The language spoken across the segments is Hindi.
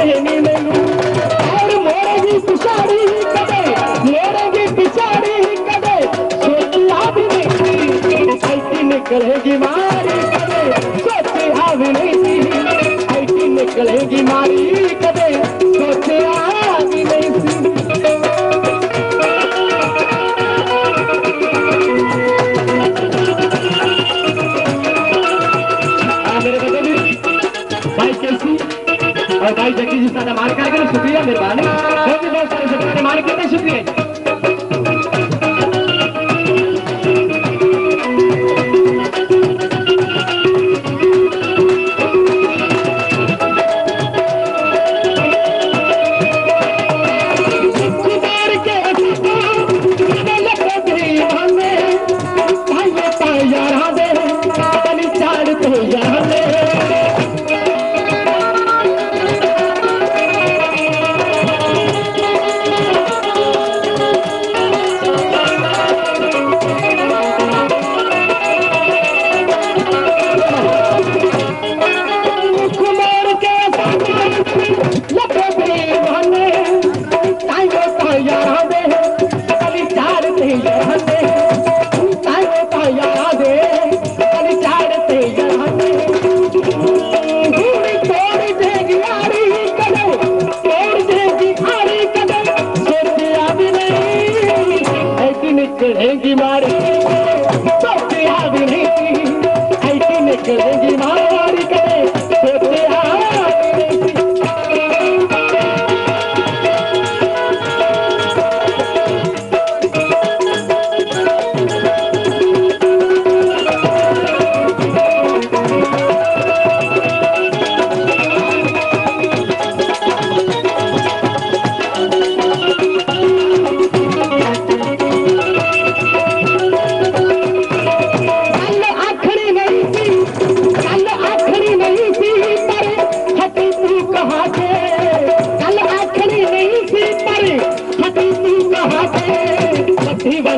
पहनी मैनू। और मोड़ेगी पिछाड़ी ही कदे मोड़ेगी पिछाड़ी ही कदे। सोची हावी नहीं ऐसी निकलेगी मारी कदे। सोची हावी नहीं ऐसी निकलेगी मारी कदे। सोचे हावी नहीं Thank you. हाँ, और भाई जगदीश जी सारा मार करके शुक्रिया, मेहरबानी बहुत सारे शुक्रिया मार कितने शुक्रिया Yeah.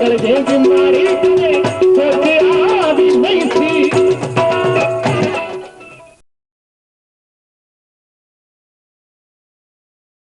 Sergeant Marito.